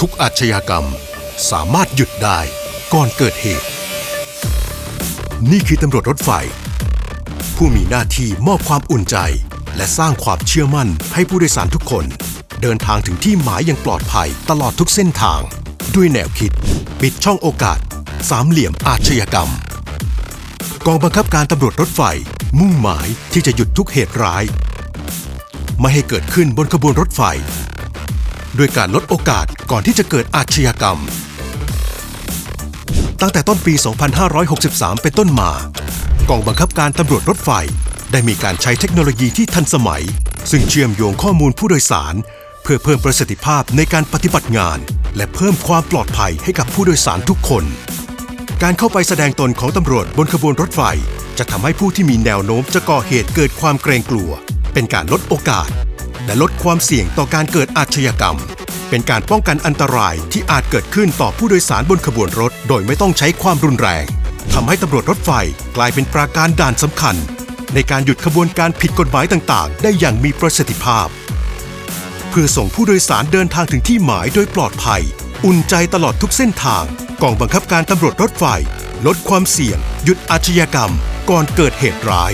ทุกอาชญากรรมสามารถหยุดได้ก่อนเกิดเหตุ นี่คือตำรวจรถไฟ ผู้มีหน้าที่มอบความอุ่นใจ และสร้างความเชื่อมั่นให้ผู้โดยสารทุกคน เดินทางถึงที่หมายอย่างปลอดภัยตลอดทุกเส้นทาง ด้วยแนวคิด ปิดช่องโอกาส สามเหลี่ยมอาชญากรรม กองบังคับการตำรวจรถไฟมุ่งหมายที่จะหยุดทุกเหตุร้าย ไม่ให้เกิดขึ้นบนขบวนรถไฟ ด้วยการลดโอกาสก่อนที่จะเกิดอาชญากรรม ตั้งแต่ต้นปี 2563 เป็นต้นมา กองบังคับการตำรวจรถไฟ ได้มีการใช้เทคโนโลยีที่ทันสมัย ซึ่งเชื่อมโยงข้อมูลผู้โดยสาร เพื่อเพิ่มประสิทธิภาพในการปฏิบัติงาน และเพิ่มความปลอดภัยให้กับผู้โดยสารทุกคน การเข้าไปแสดงตนของตำรวจบนขบวนรถไฟ จะทำให้ผู้ที่มีแนวโน้มจะก่อเหตุเกิดความเกรงกลัว เป็นการลดโอกาสและลดความเสี่ยงต่อการเกิดอาชญากรรม เป็นการป้องกันอันตรายที่อาจเกิดขึ้นต่อผู้โดยสารบนขบวนรถ โดยไม่ต้องใช้ความรุนแรงทำให้ตำรวจรถไฟกลายเป็นปราการด่านสำคัญ ในการหยุดขบวนการผิดกฎหมายต่างๆ ได้อย่างมีประสิทธิภาพ เพื่อส่งผู้โดยสารเดินทางถึงที่หมายโดยปลอดภัย อุ่นใจตลอดทุกเส้นทาง กองบังคับการตำรวจรถไฟ ลดความเสี่ยง หยุดอาชญากรรม ก่อนเกิดเหตุร้าย